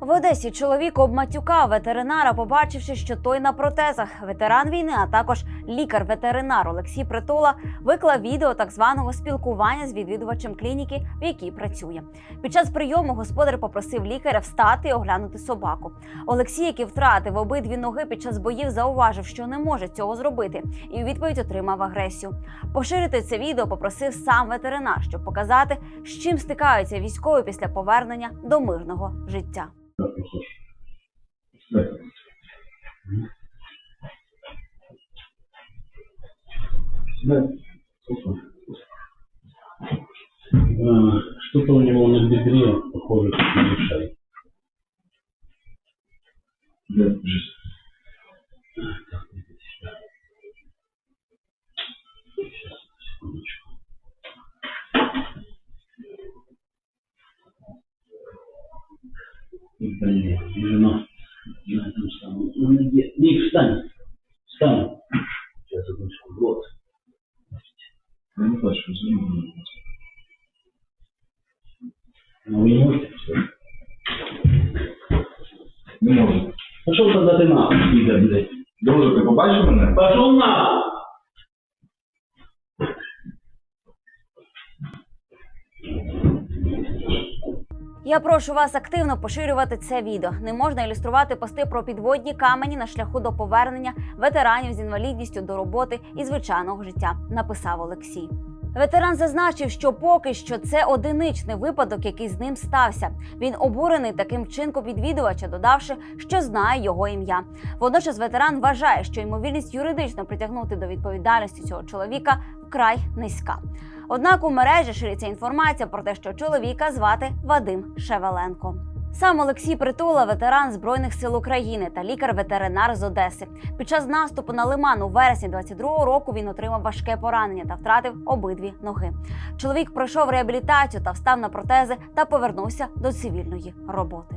В Одесі чоловік обматюкав ветеринара, побачивши, що той на протезах. Ветеран війни, а також лікар-ветеринар Олексій Притула виклав відео так званого спілкування з відвідувачем клініки, в якій працює. Під час прийому господар попросив лікаря встати і оглянути собаку. Олексій, який втратив обидві ноги під час боїв, зауважив, що не може цього зробити, і у відповідь отримав агресію. Поширити це відео попросив сам ветеринар, щоб показати, з чим стикаються військові після повернення до мирного життя. Похож? Да. А, Что-то у него на бедре похоже как на лишай. Да, жесть. Блин, жена. На этом самом. Ну, где? Ник, встань. Встань. Сейчас, секундочку. Вот. Я не плачу, розумію. Ну, вы не можете встать? Не можу. Пошел тогда ты на, пидор, блядь. Друже, ти побачив мене? Пошел на! Я прошу вас активно поширювати це відео. Не можна ілюструвати пости про підводні камені на шляху до повернення ветеранів з інвалідністю до роботи і звичайного життя, написав Олексій. Ветеран зазначив, що поки що це одиничний випадок, який з ним стався. Він обурений таким вчинком відвідувача, додавши, що знає його ім'я. Водночас ветеран вважає, що ймовірність юридично притягнути до відповідальності цього чоловіка вкрай низька. Однак у мережі шириться інформація про те, що чоловіка звати Вадим Шевеленко. Сам Олексій Притула, ветеран збройних сил України та лікар-ветеринар з Одеси. Під час наступу на Лиман у вересні 22-го року він отримав важке поранення та втратив обидві ноги. Чоловік пройшов реабілітацію та встав на протези та повернувся до цивільної роботи.